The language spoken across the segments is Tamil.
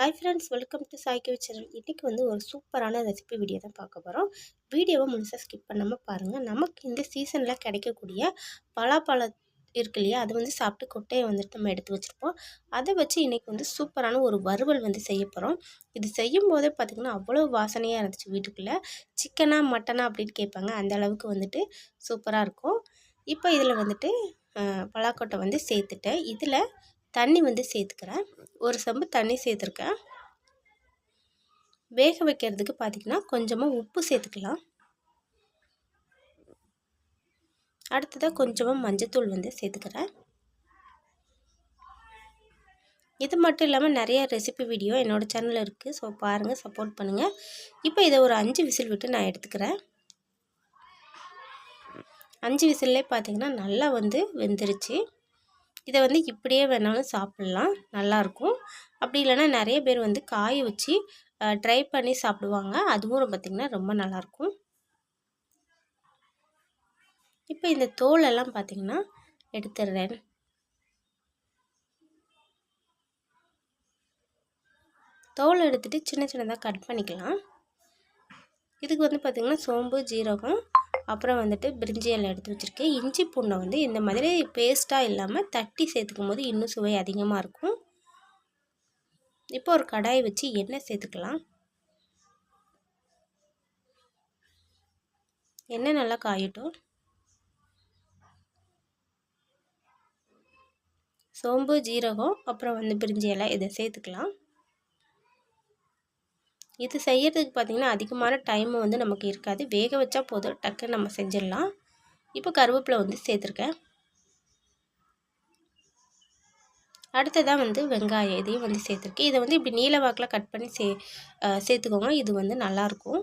ஹாய் ஃப்ரெண்ட்ஸ் வெல்கம் டு சாய்க்கு சேனல் இன்றைக்கி வந்து ஒரு சூப்பரான ரெசிபி வீடியோ தான் பார்க்க போகிறோம் வீடியோவை முழுசாக ஸ்கிப் பண்ணாமல் பாருங்கள் நமக்கு இந்த சீசனில் கிடைக்கக்கூடிய பலாப்பழம் இருக்கு இல்லையா? அது வந்து சாப்பிட்டு கொட்டையை வந்துட்டு நம்ம எடுத்து வச்சுருப்போம். அதை வச்சு இன்றைக்கி வந்து சூப்பரான ஒரு வறுவல் வந்து செய்ய போகிறோம் இது செய்யும் போதே பார்த்திங்கன்னா அவ்வளோ வாசனையாக இருந்துச்சு வீட்டுக்குள்ளே. சிக்கனா மட்டனா அப்படின்னு கேட்பாங்க. அந்த அளவுக்கு வந்துட்டு சூப்பராக இருக்கும். இப்போ இதில் வந்துட்டு பலாக்கொட்டை வந்து சேர்த்துட்டேன். இதில் தண்ணி வந்து சேர்த்துக்கிறேன். ஒரு சம்பு தண்ணி சேர்த்துருக்கேன். வேக வைக்கிறதுக்கு பார்த்திங்கன்னா கொஞ்சமாக உப்பு சேர்த்துக்கலாம். அடுத்ததாக கொஞ்சமாக மஞ்சத்தூள் வந்து சேர்த்துக்கிறேன். இது மட்டும் இல்லாமல் நிறைய ரெசிபி வீடியோ என்னோடய சேனலில் இருக்குது ஸோ பாருங்கள் சப்போர்ட் பண்ணுங்கள் இப்போ இதை ஒரு அஞ்சு விசில் விட்டு நான் எடுத்துக்கிறேன். அஞ்சு விசிலே பார்த்திங்கன்னா நல்லா வந்து வெந்துருச்சு. இதை வந்து இப்படியே வேணாலும் சாப்பிட்லாம். நல்லாயிருக்கும். அப்படி இல்லைன்னா நிறைய பேர் வந்து காய வச்சு ட்ரை பண்ணி சாப்பிடுவாங்க. அதுவும் பார்த்திங்கன்னா ரொம்ப நல்லாயிருக்கும். இப்போ இந்த தோலெல்லாம் பார்த்திங்கன்னா எடுத்துடுறேன். தோல் எடுத்துகிட்டு சின்ன சின்னதாக கட் பண்ணிக்கலாம். இதுக்கு வந்து பார்த்திங்கன்னா சோம்பு ஜீரகம் அப்புறம் வந்துட்டு பிரிஞ்சி எல்லாம் எடுத்து வச்சுருக்கேன். இஞ்சி பூண்டை வந்து இந்த மாதிரி பேஸ்ட்டாக இல்லாமல் தட்டி சேர்த்துக்கும் போது இன்னும் சுவை அதிகமாக இருக்கும். இப்போ ஒரு கடாயை வச்சு எண்ணெய் சேர்த்துக்கலாம். எண்ணெய் நல்லா காயட்டும். சோம்பு ஜீரகம் அப்புறம் வந்து பிரிஞ்சி இலை இதை சேர்த்துக்கலாம். இது செய்கிறதுக்கு பார்த்திங்கன்னா அதிகமான டைம் வந்து நமக்கு இருக்காது. வேக வச்சா போதும். டக்குன்னு நம்ம செஞ்சிடலாம். இப்போ கருவேப்பிலை வந்து சேர்த்துருக்கேன். அடுத்ததாக வந்து வெங்காயம் இதையும் வந்து சேர்த்துருக்கேன். இதை வந்து இப்படி நீல வாக்கில் கட் பண்ணி சே சேர்த்துக்கோங்க. இது வந்து நல்லாயிருக்கும்.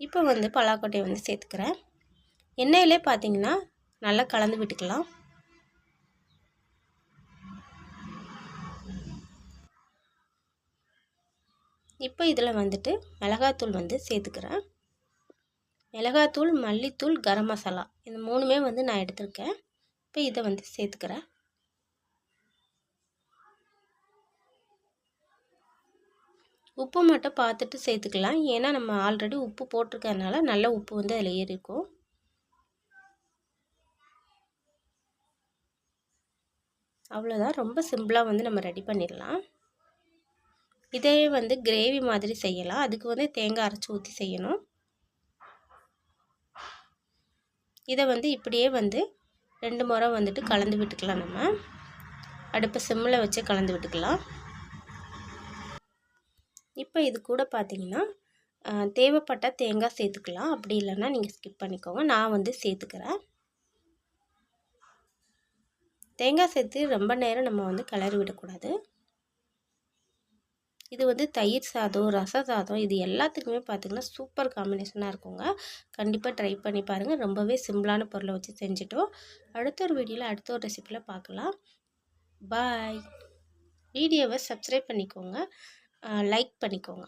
இப்போ வந்து பலாக்கொட்டையை வந்து சேர்த்துக்கிறேன். எண்ணெயிலே பார்த்தீங்கன்னா நல்லா கலந்து விட்டுக்கலாம். இப்போ இதில் வந்துட்டு மிளகாத்தூள் வந்து சேர்த்துக்கிறேன். மிளகாத்தூள் மல்லித்தூள் கரம் மசாலா இந்த மூணுமே வந்து நான் எடுத்திருக்கேன். இப்போ இதை வந்து சேர்த்துக்கிறேன். உப்பு மட்டும் பார்த்துட்டு சேர்த்துக்கலாம். ஏன்னா நம்ம ஆல்ரெடி உப்பு போட்டிருக்கறனால நல்ல உப்பு வந்து அதில் ஏறிக்கும் அவ்வளோதான். ரொம்ப சிம்பிளாக வந்து நம்ம ரெடி பண்ணிடலாம். இதே வந்து கிரேவி மாதிரி செய்யலாம். அதுக்கு வந்து தேங்காய் அரைச்சி ஊற்றி செய்யணும். இதை வந்து இப்படியே வந்து ரெண்டு முறை வந்துட்டு கலந்து விட்டுக்கலாம் நம்ம. அடுப்பை சிம்மில் வச்சு கலந்து விட்டுக்கலாம். இப்போ இது கூட பார்த்தீங்கன்னா தேவைப்பட்டால் தேங்காய் சேர்த்துக்கலாம். அப்படி இல்லைன்னா நீங்கள் ஸ்கிப் பண்ணிக்கோங்க. நான் வந்து சேர்த்துக்கிறேன். தேங்காய் சேர்த்து ரொம்ப நேரம் நம்ம வந்து கிளறி விடக்கூடாது. இது வந்து தயிர் சாதம் ரச சாதம் இது எல்லாத்துக்குமே பார்த்திங்கன்னா சூப்பர் காம்பினேஷனாக இருக்குங்க. கண்டிப்பாக ட்ரை பண்ணி பாருங்கள் ரொம்பவே சிம்பிளான பொருளை வச்சு செஞ்சுட்டோம். அடுத்த ஒரு வீடியோவில் அடுத்த ஒரு ரெசிப்பியில் பார்க்கலாம் பாய் வீடியோவை சப்ஸ்கிரைப் பண்ணிக்கோங்க. லைக் பண்ணிக்கோங்க.